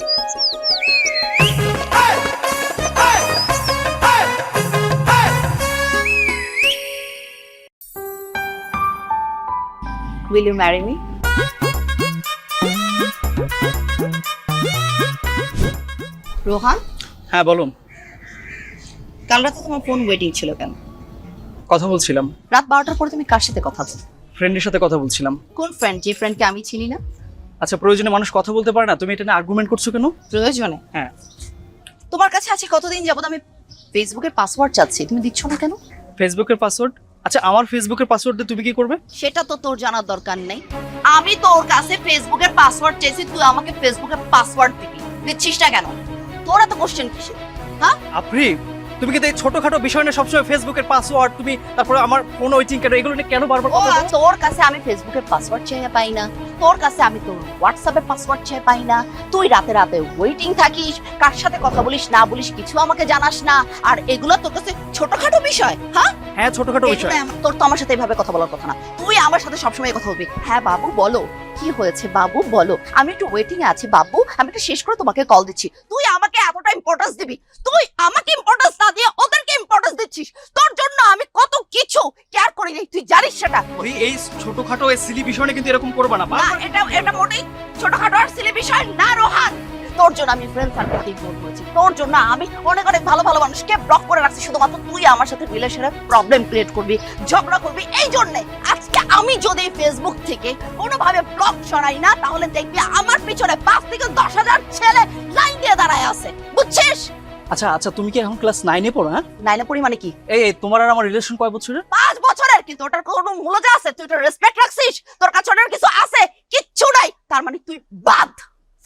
Will you marry me? Rohan হ্যাঁ বলুন। কাল রাতে তোমার ফোন ওয়েটিং ছিল কেন? কথা বলছিলাম। রাত বারোটার পরে তুমি কার সাথে কথা বল ফ্রেন্ডের সাথে কথা বলছিলাম। কোন ফ্রেন্ড যে ফ্রেন্ডকে আমি চিনি না? আচ্ছা প্রয়োজনে মানুষ কথা বলতে পারে না? তুমি এটা নিয়ে আর্গুমেন্ট করছ কেন? প্রয়োজনে। হ্যাঁ। তোমার কাছে আছে কতদিন যাবত আমি ফেসবুকের পাসওয়ার্ড চাচ্ছি? তুমি দিচ্ছ না কেন? ফেসবুকের পাসওয়ার্ড আচ্ছা আমার ফেসবুকের পাসওয়ার্ড দিয়ে তুমি কি করবে? সেটা তো তোর জানার দরকার নেই। আমি তোর কাছে ফেসবুকের পাসওয়ার্ড চাইছি তুই আমাকে ফেসবুকের পাসওয়ার্ড দিবি। দিচ্ছিস না কেন? তোর এত কোশ্চেন কিসে আপনি তুমি কিন্তু এই ছোটখাটো বিষয় নিয়ে সবসময় ফেসবুকের পাসওয়ার্ড তুমি তারপরে আমার ফোন ওয়েটিং কেন এগুলো নিয়ে কেন বারবার ও কথা বলছো? তোর কাছে আমি ফেসবুকের পাসওয়ার্ড চেয়ে পাই না। তোর কাছে আমি তোর হোয়াটসঅ্যাপের পাসওয়ার্ড চেয়ে পাই না। তুই রাতে রাতে ওয়েটিং থাকিস কার সাথে কথা বলিস না বলিস কিছু আমাকে জানাস না। আর এগুলো তোর কাছে ছোটখাটো বিষয় হ্যাঁ? হ্যাঁ ছোটখাটো বিষয়। এগুলো তোর তো আমার সাথে এভাবে কথা বলার কথা না। তুই আমার সাথে সবসময় কথা বলবি। হ্যাঁ বাবু বলো। কি হয়েছে বাবু বলো। আমি একটু ওয়েটিং এ আছি বাবু। আমি একটু শেষ করে তোমাকে কল দিচ্ছি। তুই আমাকে এতটা ইম্পর্টেন্স দিবি। তুই আমাকে ইম্পর্টেন্স না দিয়ে ওদেরকে ইম্পর্টেন্স দিচ্ছিস। তোর জন্য আমি কত কিছু কেয়ার করি নাই তুই জানিস সেটা? ওই এই ছোটখাটো এই সিলি বিষয় কিন্তু এরকম করবে না। না এটা এটা মোটেই ছোটখাটো আর সিলি বিষয় না রোহান। তোর জন্য আমি ফ্রেন্ড সার্কেলকে ইগনোর করেছি। তোর জন্য আমি অনেক অনেক ভালো ভালো মানুষকে ব্লক করে রাখছি। শুধুমাত্র তুই আমার সাথে রিলেশনে প্রবলেম ক্রিয়েট করবি ঝগড়া করবি এই জন্যে। আজকে আমি যদি ফেসবুক থেকে কোনোভাবে ব্লক সরাই না তাহলে দেখবি আমার পিছনে পাঁচ থেকে দশ হাজার ছেলে লাইন দিয়ে দাঁড়ায় আছে। বুঝছিস? আচ্ছা আচ্ছা তুমি কি এখন ক্লাস নাইনে পড়ো হ্যাঁ? নাইনে পড়ি মানে কি? এই এই, তোমার আর আমার রিলেশন কয় বছরের? পাঁচ বছরের কিন্তু ওটার কোনো মূল্য আছে? তুই তো রেসপেক্ট রাখছিস তোর কাছে ওটার কিছু আছে কিচ্ছু নাই। তার মানে তুই বাদ।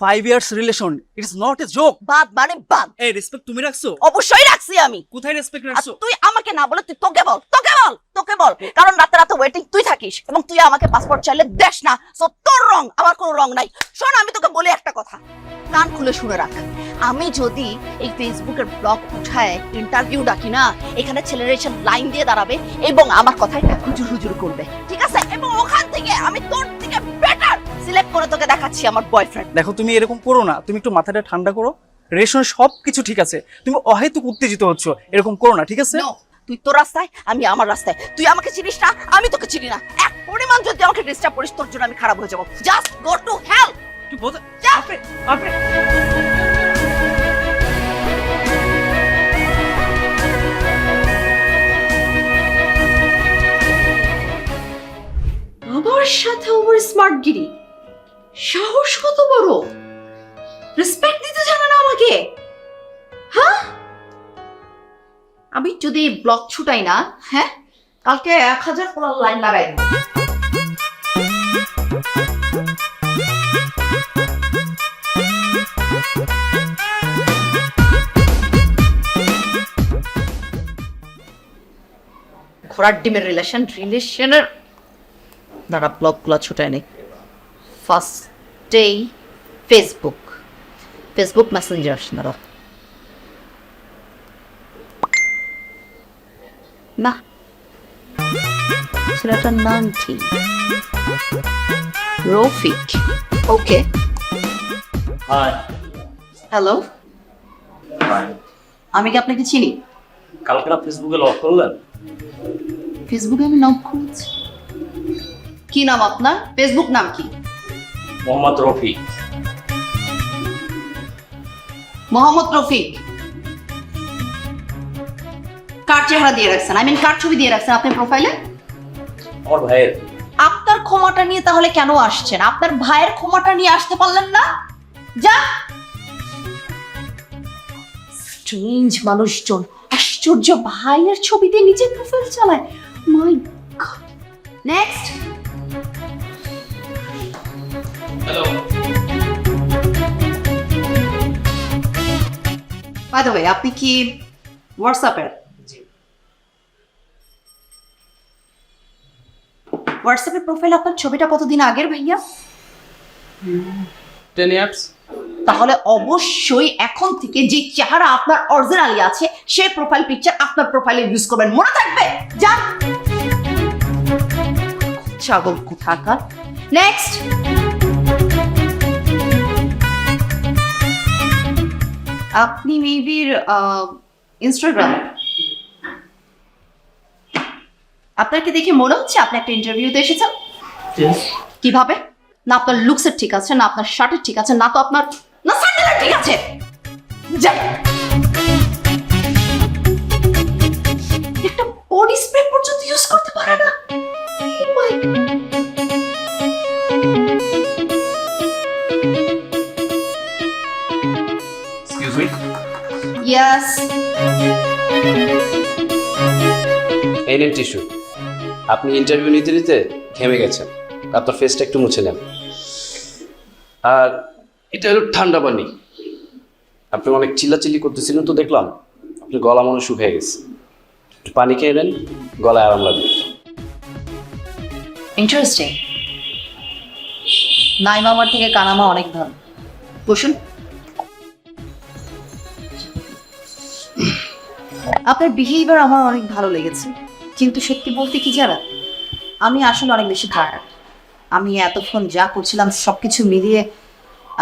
Five years relation it's not a joke বাদ মানে বাদ এই রেসপেক্ট তুমি রাখছো? অবশ্যই রাখছি আমি। কোথায় রেসপেক্ট রাখছো? তুই আমাকে না বলে তুই তোকে বল তোকে বল তোকে বল। কারণ রাতে রাতে ওয়েটিং তুই থাকিস এবং তুই আমাকে পাসপোর্ট চাইলে দেশ না। সো তোর রং আমার কোনো রং নাই। শোন আমি তোকে বলি একটা কথা। কান খুলে শুনে রাখ। আমি যদি এই ফেসবুকের ব্লগ উঠায় ইন্টারভিউ ডাকি না এখানে ছেলেরা এসে লাইন দিয়ে দাঁড়াবে এবং আমার কথাই হুজুর হুজুর করবে। ঠিক আছে? এবং ওখান থেকে আমি তোর সিলেক্ট করে তোকে দেখাচ্ছি আমার বয়ফ্রেন্ড দেখো তুমি এরকম করো না তুমি একটু মাথাটা ঠান্ডা করো। রেশন সব কিছু ঠিক আছে তুমি অহেতুক উত্তেজিত হচ্ছ এরকম করো না ঠিক আছে? তুই তোর রাস্তায় আমি আমার রাস্তায়। তুই আমাকে চিনিস না আমি তোকে চিনি না। এক পরিমাণ যদি আমাকে ডিস্টার্ব করিস তোর জন্য আমি খারাপ হয়ে যাব। জাস্ট গো টু হেল একটু বোঝা যা আপনি আপনি আমার সাথে ওভার স্মার্ট গিরি সাহস কত বড়? রেসপেক্ট দিতে জানে না আমাকে। হ্যাঁ? আমি যদি ব্লক ছুটাই না হ্যাঁ কালকে এক হাজার পোলার লাইন লাগাই ঘোড়ার ডিমের রিলেশন রিলেশনের দাঁড়া ব্লগগুলো ছুটায় নেই। ফার্স্টেই ফেসবুক। ফেসবুক মেসেঞ্জার দাঁড়া না ছেলেটার নাম কি? Rafiq. Okay. Hi hello hi আমি কি আপনাকে চিনি? কালকে না ফেসবুকে লক করলেন ফেসবুকে আমি নাম খুঁজছি কি নাম আপনার? ফেসবুক নাম কি? মোহাম্মদ রফি মোহাম্মদ রফিক। কার চেহারা দিয়ে রাখছেন? আই মিন কার ছবি দিয়ে রাখছেন আপনি প্রোফাইলে আমার ভাইয়ের। আপনার ক্ষমাটা নিয়ে তাহলে কেন আসছেন? আপনার ভাইয়ের ক্ষমাটা নিয়ে আসতে পারলেন না? যা! স্ট্রেঞ্জ মানুষজন। আশ্চর্য ভাইয়ের ছবিতে নিজের প্রোফাইল চালায়। My god next by the way আপনি কি হোয়াটসঅ্যাপের জি। হোয়াটসঅ্যাপের প্রোফাইল আপনার ছবিটা কতদিন আগের ভাইয়া? টেন ইয়ার্স তাহলে অবশ্যই এখন থেকে যে চেহারা আপনার অরিজিনালি আছে সেই প্রোফাইল পিকচার আপনার প্রোফাইলে ইউজ করবেন। মনে থাকবে? যান। ছাগল কোথাকার? নেক্সট আপনি মেবির ইনস্টাগ্রাম আপনাকে দেখে মনে হচ্ছে আপনি একটা ইন্টারভিউতে এসেছেন? কীভাবে? না আপনার লুকসের ঠিক আছে না আপনার শার্টের ঠিক আছে না তো আপনার না স্যান্ডেলের ঠিক আছে। যাই। একটা বডি স্প্রে পর্যন্ত ইউজ করতে পারে না। Yes. এই নেন টিস্যু। আপনি ইন্টারভিউ নিতে নিতে ঘেমে গেছেন। আপনার ফেসটা একটু মুছে নেন। আর এটা হলো ঠান্ডা পানি। আপনি অনেক চিল্লাচিল্লি করতেছিলেন তো দেখলাম। আপনি গলা মনে শুকিয়ে গেছে। একটু পানি খেয়ে নেন গলায় আরাম লাগবে। ইন্টারেস্টিং নাই মামার থেকে কানামা অনেক ভালো। বসুন। আপনার বিহেভিয়ার আমার অনেক ভালো লেগেছে। কিন্তু সত্যি বলতে কি জানা আমি আসলে অনেক বেশি টায়ার্ড আমি এতক্ষণ যা করছিলাম সব কিছু মিলিয়ে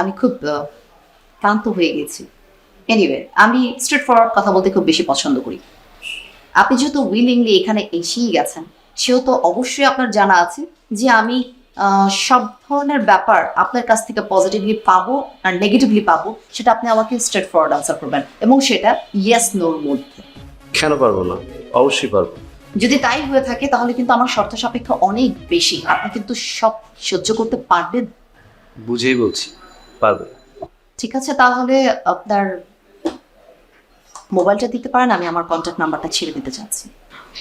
আমি খুব ক্লান্ত হয়ে গেছি। এনিওয়ে আমি স্ট্রেট ফরওয়ার্ড কথা বলতে খুব বেশি পছন্দ করি। আপনি যেহেতু উইলিংলি এখানে এসেই গেছেন, সেহেতু অবশ্যই আপনার জানা আছে যে আমি সব ধরনের ব্যাপার আপনার কাছ থেকে পজিটিভলি পাবো আর নেগেটিভলি পাবো, সেটা আপনি আমাকে স্ট্রেট ফরওয়ার্ড আনসার করবেন। এবং সেটা ইয়েস নোর মধ্যে। কেন পারব না? অবশ্যই পারব। যদি তাই হয়ে থাকে তাহলে কিন্তু আমার শর্ত সাপেক্ষ অনেক বেশি। আপনি কিন্তু সব সহ্য করতে পারবেন। বুঝেই বলছি পারবে ঠিক আছে তাহলে আপনার মোবাইলটা দিতে পারেন আমি আমার কন্ট্যাক্ট নাম্বারটা ছেড়ে দিতে চাচ্ছি।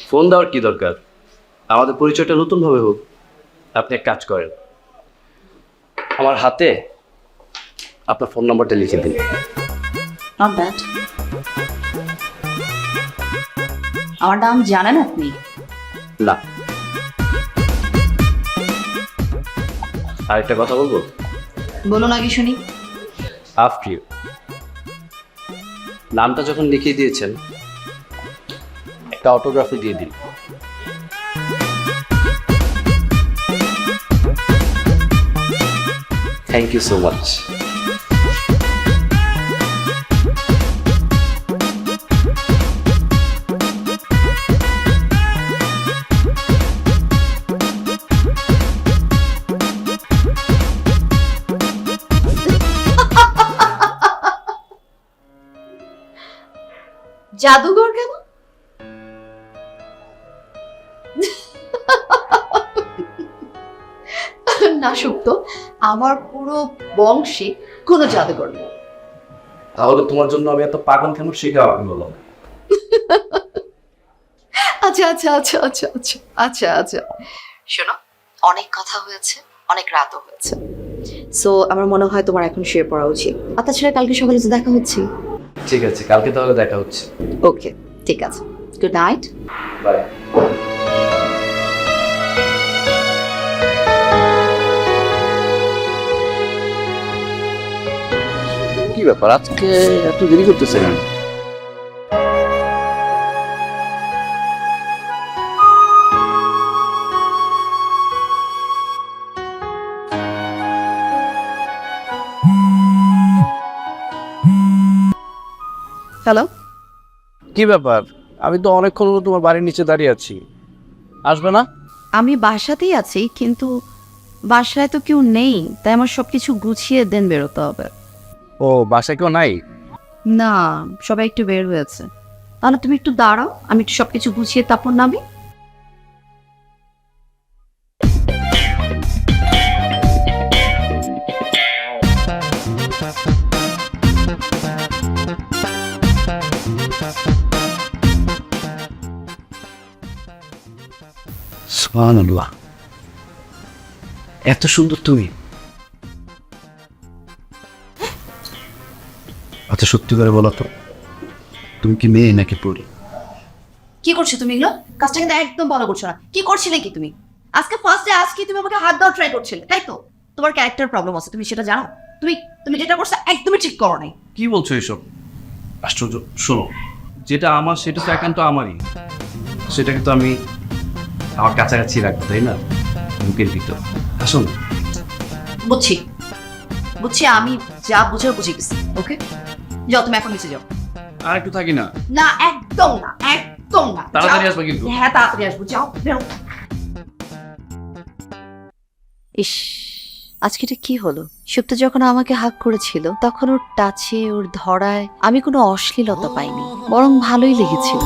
ফোন দেওয়ার কি দরকার? আমাদের পরিচয়টা নতুনভাবে হোক। আপনি এক কাজ করেন। আমার হাতে আপনার ফোন নাম্বারটা লিখে দিন। নট ব্যাড আমার নাম জানেন আপনি? না। আরেকটা কথা বলব? বলুন আগে শুনি। আফটার ইউ নামটা যখন লিখিয়ে দিয়েছেন একটা অটোগ্রাফি দিয়ে দিন। থ্যাংক ইউ সো মাচ জাদুঘর কেন? না সুপ্ত আমার পুরো বংশে কোনো জাদুঘর নেই। তাহলে তোমার জন্য আমি এত পাগল কেন শিখে আপনি বলো আচ্ছা আচ্ছা আচ্ছা আচ্ছা আচ্ছা আচ্ছা আচ্ছা। শোনো অনেক কথা হয়েছে অনেক রাতও হয়েছে। সো আমার মনে হয় তোমার এখন শুয়ে পড়া উচিত। আর তাছাড়া কালকে সকালে তো দেখা হচ্ছে ঠিক আছে কালকে তাহলে দেখা হচ্ছে। ওকে ঠিক আছে। গুড নাইট বাই কি ব্যাপার? আজকে এত দেরি করতেছেন? হ্যালো কি ব্যাপার? আমি তো অনেকক্ষণ হলো তোমার বাড়ির নিচে দাঁড়িয়ে আছি। আসবে না? আমি বাসাতেই আছি কিন্তু বাসায় তো কেউ নেই তাই আমার সব কিছু গুছিয়ে দেন বেরোতে হবে। ও বাসায় কেউ নাই? না সবাই একটু বের হয়েছে। তাহলে তুমি একটু দাঁড়াও আমি একটু সব কিছু গুছিয়ে তারপর নামি। এত সুন্দর তুমি। আচ্ছা সত্যি করে বলো তো তুমি কি মেয়ে নাকি পড়ি কি করছ তুমি এগুলো? কাজটা কিন্তু একদম ভালো করছ না। কি করছিলে কি তুমি? আজকে ফার্স্ট ডে আজকে তুমি আমাকে হাত দেওয়া ট্রাই করছিলে তাই তো? তোমার ক্যারেক্টার প্রবলেম আছে তুমি সেটা জানো? তুমি তুমি যেটা করছ একদমই ঠিক করো নাই। কি বলছো এসব? আশ্চর্য শোনো যেটা আমার সেটা তো একান্ত আমারই। সেটাকে তো আমি আমার কাছাকাছি রাখব তাই না? বুকের ভিতর। আসুন। বুঝছি। বুঝছি আমি যা বুঝার বুঝে গেছি ওকে? যাও তুমি এখন নিচে যাও। আর একটু থাকি না? না একদম না একদম না। তাড়াতাড়ি যাও। আসবে কিন্তু। হ্যাঁ তাড়াতাড়ি আসব। যাও বেরো। ইস আজকেটা কি হলো? সুপ্ত যখন আমাকে হাক করেছিল তখন ওর টাচে ওর ধরায় আমি কোনো অশ্লীলতা পাইনি বরং ভালোই লেগেছিল।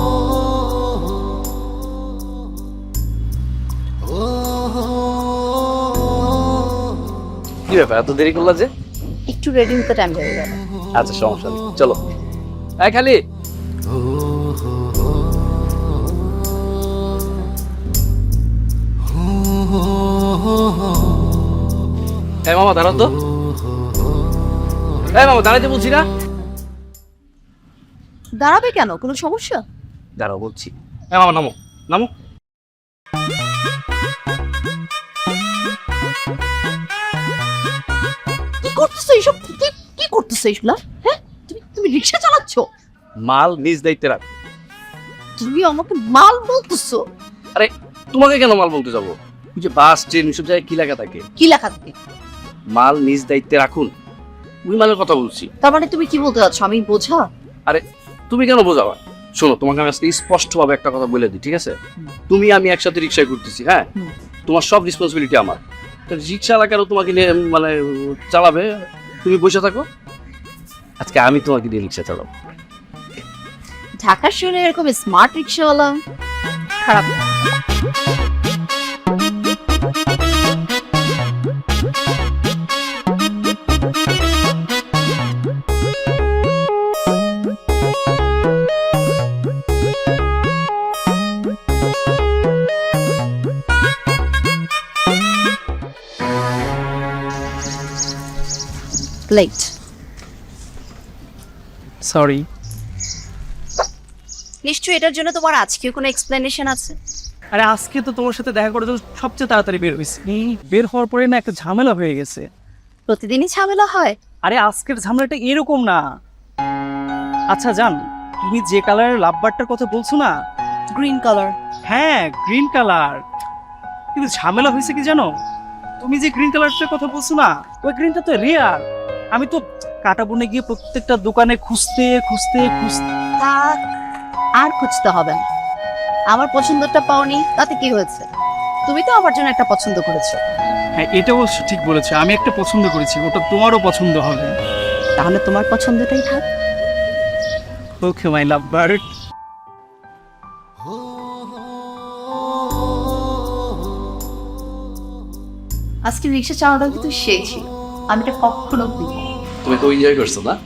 কি ব্যাপার এত দেরি করলা যে? একটু রেডি হতে টাইম গেল। আচ্ছা সমস্যা নেই। চলো। এই খালি। এই মামা দাঁড়াও তো। এই মামা দাঁড়াতে বলছি না। দাঁড়াবে কেন? কোনো সমস্যা? দাঁড়াও বলছি। এই মামা নামো। নামো। করতেছো এইসব? কি কি করতেছো এইগুলা? হ্যাঁ? তুমি তুমি রিক্সা চালাচ্ছো? মাল নিজ দায়িত্বে রাখ। তুমি আমাকে মাল বলতেছো? আরে তোমাকে কেন মাল বলতে যাব? ওই যে বাস ট্রেন সব জায়গায় কি লেখা থাকে? কি লেখা থাকে? মাল নিজ দায়িত্বে রাখুন। ওই মালের কথা বলছি। তার মানে তুমি কি বলতে চাচ্ছ আমি বোঝা? আরে তুমি কেন বোঝাবা? শোনো তোমাকে আমি আজকে স্পষ্টভাবে একটা কথা বলে দিই ঠিক আছে? তুমি আমি একসাথে রিক্সায় ঘুরতেছি হ্যাঁ? তোমার সব রেসপন্সিবিলিটি আমার। রিক্সা এলাকারও তোমাকে নিয়ে মানে চালাবে। তুমি বসে থাকো। আজকে আমি তোমাকে নিয়ে রিক্সা চালাবো। ঢাকার শহরে এরকম স্মার্ট রিক্সাওয়ালা খারাপ লেট সরি নিশ্চয়ই এটার জন্য তোমার আজকেও কোনো এক্সপ্লেনেশন আছে? আরে আজকে তো তোমার সাথে দেখা করে তো সবচেয়ে তাড়াতাড়ি বের হয়েছি। বের হওয়ার পরে না একটা ঝামেলা হয়ে গেছে। প্রতিদিনই ঝামেলা হয়? আরে আজকের ঝামেলাটা এরকম না। আচ্ছা জান তুমি যে কালারের লাভবারটার কথা বলছো না? গ্রিন কালার হ্যাঁ গ্রিন কালার কিন্তু ঝামেলা হয়েছে কি জানো? তুমি যে গ্রিন কালারটার কথা বলছো না ওই গ্রিনটা তো রেয়ার আমি তো কাটা বনে গিয়ে প্রত্যেকটা দোকানে খুঁজতে খুঁজতে খুঁজতে। থাক আর খুঁজতে হবে না। আমার পছন্দটা পাওনি তাতে কি হয়েছে? তুমি তো আমার জন্য একটা পছন্দ করেছ। হ্যাঁ এটা অবশ্য ঠিক বলেছ। আমি একটা পছন্দ করেছি ওটা তোমারও পছন্দ হবে। তাহলে তোমার পছন্দটাই থাক। ওকে মাই লাভ বার্ড আজকে রিক্সা চালানো কিন্তু সে ছিল আমি এটা কখনো। তুমি তো এনজয় করছ না?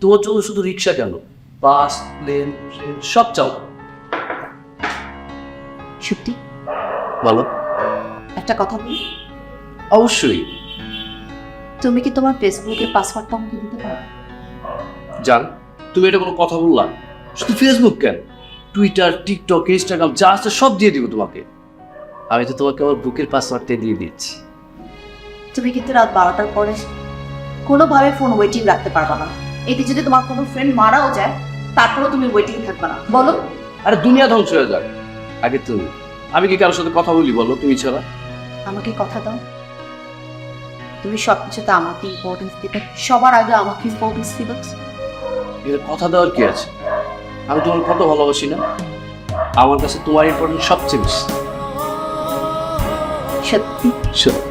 তোমার জন্য শুধু রিক্সা কেন? বাস প্লেন সব চাও। সত্যি? বলো। একটা কথা বলি? অবশ্যই। তুমি কি তোমার ফেসবুকের পাসওয়ার্ডটা আমাকে দিতে পারো? জান তুমি এটা কোনো কথা বললা? শুধু ফেসবুক কেন? টুইটার টিকটক ইনস্টাগ্রাম যা আছে সব দিয়ে দিব তোমাকে। আমি তো তোমাকে আমার বুকের পাসওয়ার্ডটা দিয়ে দিচ্ছি। তুমি কিন্তু রাত বারোটার পরে কোনোভাবে ফোন ওয়েটিং রাখতে পারবে না। এতে যদি তোমার কোনো ফ্রেন্ড মারাও যায় তারপরেও তুমি ওয়েটিং থাকবে না। বলো। আরে দুনিয়া ধ্বংস হয়ে যাক। আগে তুমি আমি কি কারোর সাথে কথা বলি বলো তুমি ছাড়া? আমাকে কথা দাও। তুমি সবকিছুতে আমাকে ইম্পর্টেন্স দিবে। সবার আগে আমাকে ইম্পর্টেন্স দিবে। এর কথা দেওয়ার কি আছে? আমি তোমার কত ভালোবাসি না? আমার কাছে তোমার ইম্পর্টেন্স সবচেয়ে বেশি। সত্যি? Sure.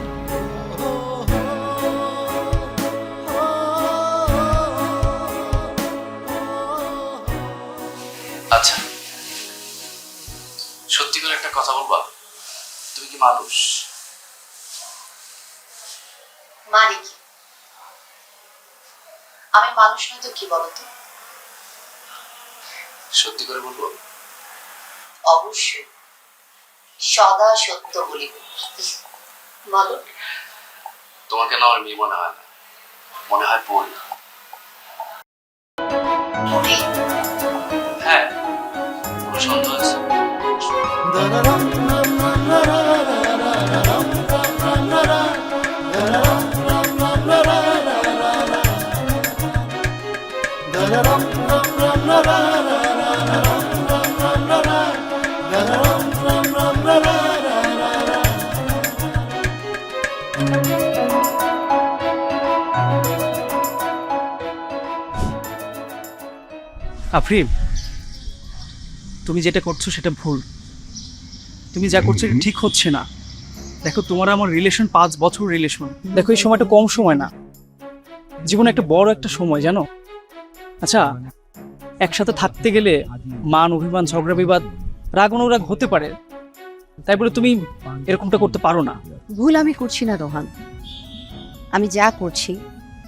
আচ্ছা। সত্যি করে একটা কথা বলবা তুমি কি মানুষ? মানে কি? আমি মানুষ নয় তো কি বলতো? সত্যি করে বলব? অবশ্যই। সদা সত্য বলিব বলো। তোমাকে না আমার মেয়ে মনে হয় না। মনে হয় বোন। আফরিম তুমি যেটা করছ সেটা ভুল। তুমি যা করছ ঠিক হচ্ছে না। দেখো, তোমার আমার রিলেশন পাঁচ বছর রিলেশন দেখো, এই সময়টা কম সময় না। জীবনে একটা বড় একটা সময়, জানো? আচ্ছা একসাথে থাকতে গেলে মান, অভিমান, ঝগড়া, বিবাদ রাগ অনুরাগ হতে পারে। তাই বলে তুমি এরকমটা করতে পারো না। ভুল আমি করছি না, রোহান। আমি যা করছি,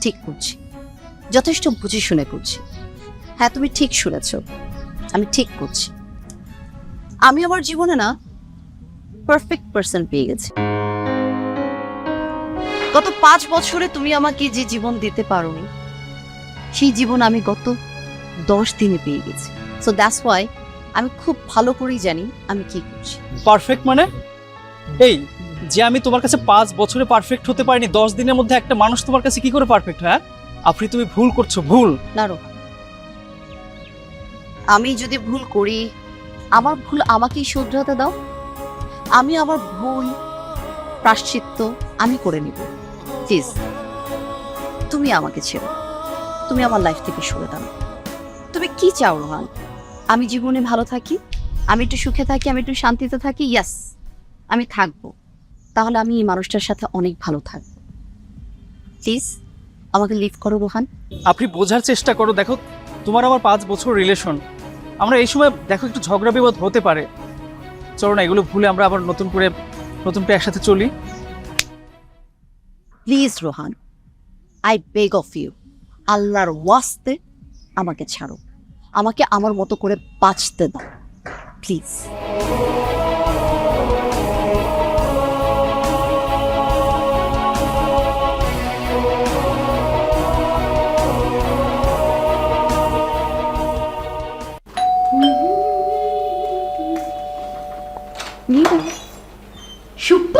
ঠিক করছি। যথেষ্ট বুঝে শুনে করছি। হ্যাঁ তুমি ঠিক শুনেছ। আমি ঠিক করছি। আমি আমার জীবনে না পারফেক্ট পার্সন পেয়ে গেছি। গত পাঁচ বছরে তুমি আমাকে যে জীবন দিতে পারোনি সেই জীবন আমি গত দশ দিনে পেয়ে গেছি। সো দ্যাটস ওয়াই আমি খুব ভালো করেই জানি আমি কি করছি। পারফেক্ট মানে? এই যে আমি তোমার কাছে পাঁচ বছরে পারফেক্ট হতে পারিনি দশ দিনের মধ্যে একটা মানুষ তোমার কাছে কি করে পারফেক্ট হ্যাঁ আপনি তুমি ভুল করছ ভুল। না আমি যদি ভুল করি আমার ভুল আমাকেই শুধরাতে দাও। আমি আমার ভুল, প্রাশ্চিত্য আমি করে নিব। প্লিজ তুমি আমাকে ছেড়ো তুমি আমার লাইফ থেকে সরে দাও। তুমি কি চাও, রোহান? আমি জীবনে ভালো থাকি? আমি একটু সুখে থাকি? আমি একটু শান্তিতে থাকি? ইয়াস আমি থাকব। তাহলে আমি এই মানুষটার সাথে অনেক ভালো থাকব। প্লিজ আমাকে লিভ করো, রোহান। আপনি বোঝার চেষ্টা করো। দেখো, তোমার আমার পাঁচ বছর রিলেশন আমরা এই সময়, দেখো, একটু ঝগড়া বিবাদ হতে পারে। চলো না, এগুলো ভুলে আমরা আবার নতুন করে নতুন করে একসাথে চলি। Please Rohan I beg of you আল্লাহর ওয়াস্তে আমাকে ছাড়ো। আমাকে আমার মতো করে বাঁচতে দাও। প্লিজ সুপ্ত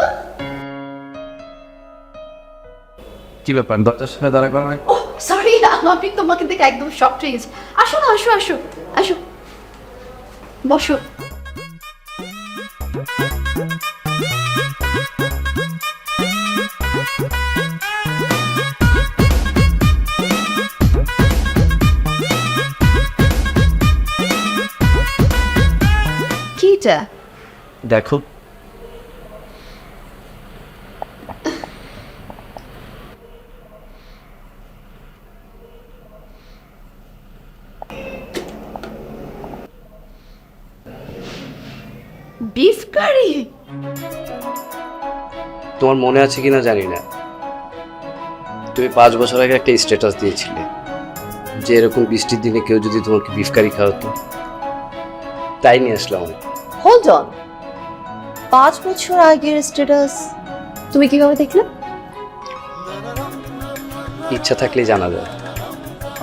কি ব্যাপার দরজার সামনে দাঁড়া করা ও সরি আমি তোমাকে দেখে একদম শক হয়ে গেছি। আসো না আসো আসো আসো। বসো। কিটা দেখো তোমার মনে আছে কিনা জানি না। তুমি পাঁচ বছর আগে একটা স্ট্যাটাস দিয়েছিলে যে এরকম বৃষ্টির দিনে কেউ যদি তোমাকে বিফ কারি খাওয়াতো। তাই নিয়ে আসলাম হোল্ড অন পাঁচ বছর আগের স্ট্যাটাস তুমি কীভাবে দেখলে? ইচ্ছা থাকলেই জানা যায়।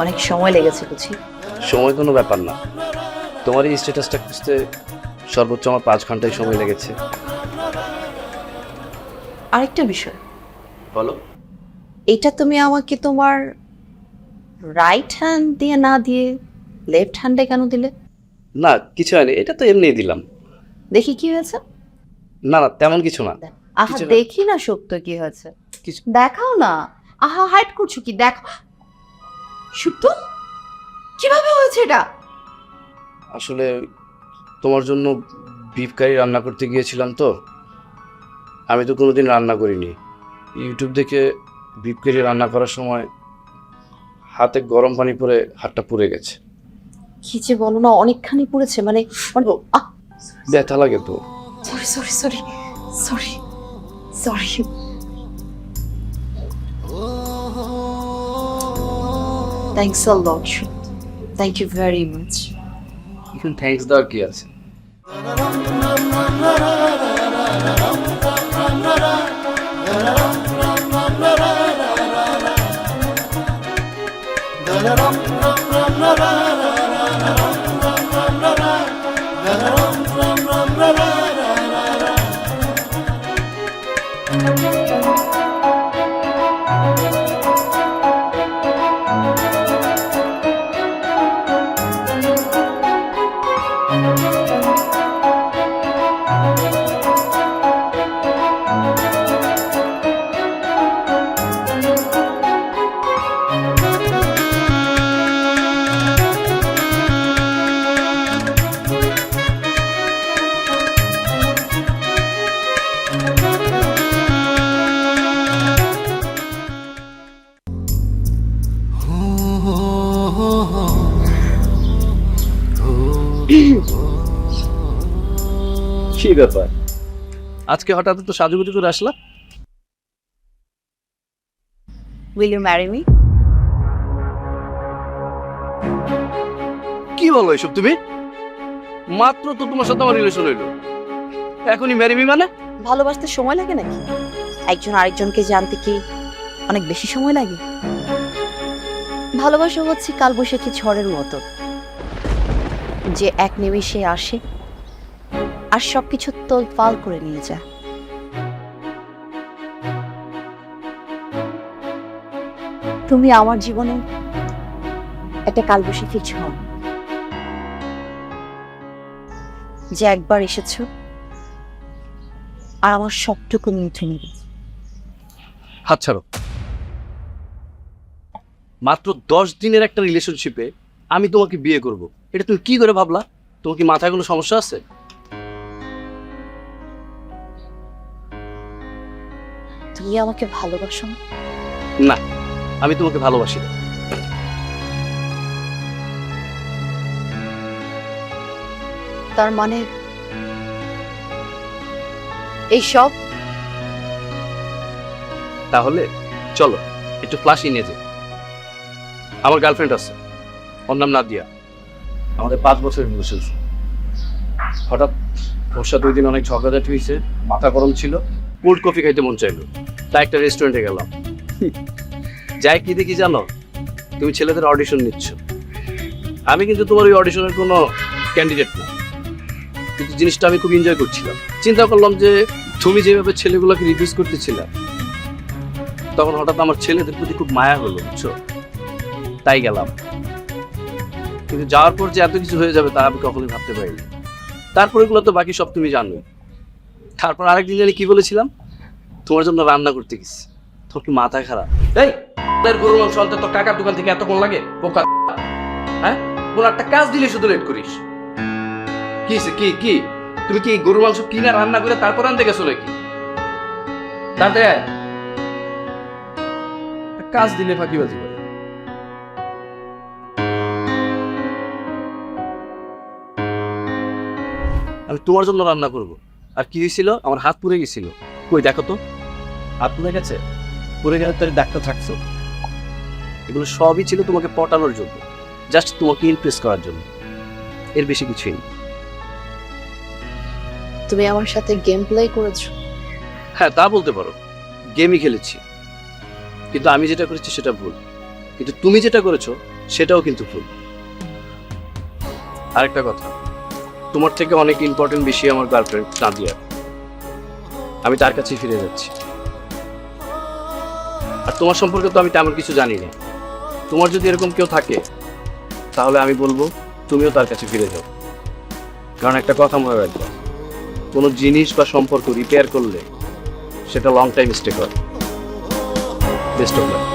অনেক সময় লেগেছে বুঝি? সময় কোনো ব্যাপার না। তোমার এই স্ট্যাটাসটা খুঁজতে সর্বোচ্চ আমার পাঁচ ঘন্টায় সময় লেগেছে। আরেকটা বিষয়। বলো। এটা তুমি আমাকে তোমার রাইট হ্যান্ড দিয়ে না দিয়ে লেফট হ্যান্ডে কেন দিলে? না কিছু হয়নি। এটা তো এমনিই দিলাম। দেখি কি হয়েছে? না না তেমন কিছু না। আহা দেখি না সত্য কি হয়েছে। কিছু দেখাও না। আহা হাইট করছ কি? দেখো। সুপ্ত কীভাবে হয়েছে এটা? আসলে তোমার জন্য বিফ কারি রান্না করতে গিয়েছিলাম তো। আমি তো কোনোদিন রান্না করিনি। ইউটিউব দেখে বিফ কারি রান্না করার সময় হাতে গরম পানি পরে হাতটা পুড়ে গেছে। কি যে বলো না অনেকখানি পড়েছে মানে ব্যথা লাগে তো। Sorry sorry sorry sorry sorry thanks a lot thank you very much এখন থ্যাঙ্কস দেওয়ার কি আছে? Ram Ram Ram Ram Ram কি ব্যাপার? আজকে হঠাৎ তো সাজুগুজু করে আসলা? উইল ইউ ম্যারি মি কি বলো এসব তুমি? মাত্র তো তোমার সাথে আমার রিলেশন হইল। এখনই ম্যারিমি মানে? ভালোবাসতে সময় লাগে নাকি? একজন আরেকজনকে জানতে কি অনেক বেশি সময় লাগে? ভালোবাসা হচ্ছে কালবৈশাখী ঝড়ের মতো। যে এক নিমিষে আসে আর সবকিছু তোল পাল করে নিয়ে যায়। তুমি আমার জীবনে একটা কালবৈশাখী ঝড় যে একবার এসেছ আর আমার সবটুকু মুঠে নিবে। হাত ছাড়ো। মাত্র দশ দিনের একটা রিলেশনশিপে আমি তোমাকে বিয়ে করব। এটা তুমি কি করে ভাবলা? তোমার কি মাথায় কোনো সমস্যা আছে? তুমি আমাকে ভালোবাসো না? না আমি তোমাকে ভালোবাসি না। তার মানে এই সব? তাহলে চলো একটু ফ্লাশ নিয়ে যে আমার গার্লফ্রেন্ড আছে ওর নাম নাদিয়া। আমাদের পাঁচ বছরের রিলেশন হঠাৎ ওর সাথে ওই দিন অনেক ঝগড়াঝাটি হয়েছে, মাথা গরম ছিল, কোল্ড কফি খাইতে মন চাইলো। তাই একটা রেস্টুরেন্টে গেলাম। যাই কি দেখি জানো, তুমি ছেলেদের অডিশন নিচ্ছ। আমি কিন্তু তোমার ওই অডিশনের কোনো ক্যান্ডিডেট না। কিন্তু জিনিসটা আমি খুব এনজয় করছিলাম। চিন্তা করলাম যে, তুমি যেভাবে ছেলেগুলোকে রিভিউজ করতেছিলে, তখন হঠাৎ আমার ছেলেদের প্রতি খুব মায়া হলো, বুঝছ? তাই গেলাম। কিন্তু যাওয়ার পর যে এত কিছু হয়ে যাবে তা আমি কখনোই ভাবতে পারিনি। তারপর এগুলো তো বাকি সব তুমি জানোই তারপর আরেকদিন জানি কি বলেছিলাম? তোমার জন্য রান্না করতে গেছি। তোর কি মাথা খারাপ? এই গরু মাংস আনতে তোর কাকার দোকান থেকে এতক্ষণ লাগে? বোকা। হ্যাঁ? কোন একটা কাজ দিলে শুধু লেট করিস। কি? কি কি? তুমি কি গরু মাংস কিনে রান্না করে তারপর আনতে গেছো নাকি? তাতে কাজ দিলে ফাঁকিবাজি করে। আমি তোমার জন্য রান্না করব। আর কি হয়েছিল? আমার হাত পুড়ে গেছিল। কই দেখো তো। হাত পুড়ে গেছে? পুড়ে গেলে তো ডাক্তার থাকছো। এগুলো সবই ছিল তোমাকে পটানোর জন্য। জাস্ট তোমাকে ইমপ্রেস করার জন্য। এর বেশি কিছুই না। তুমি আমার সাথে গেম প্লে করেছ? হ্যাঁ তা বলতে পারো। গেমই খেলেছি। কিন্তু আমি যেটা করেছি সেটা ভুল। কিন্তু তুমি যেটা করেছ সেটাও কিন্তু ভুল। আরেকটা কথা। তোমার থেকে অনেক ইম্পর্টেন্ট বেশি আমার গার্লফ্রেন্ড নাদিয়া আমি তার কাছে ফিরে যাচ্ছি। আর তোমার সম্পর্কে তো আমি তেমন কিছু জানি না তোমার যদি এরকম কেউ থাকে, তাহলে আমি বলব, তুমিও তার কাছে ফিরে যাও। কারণ একটা কথা মনে রাখবে, কোনো জিনিস বা সম্পর্ক রিপেয়ার করলে সেটা লং টাইম স্টে করে। Best of luck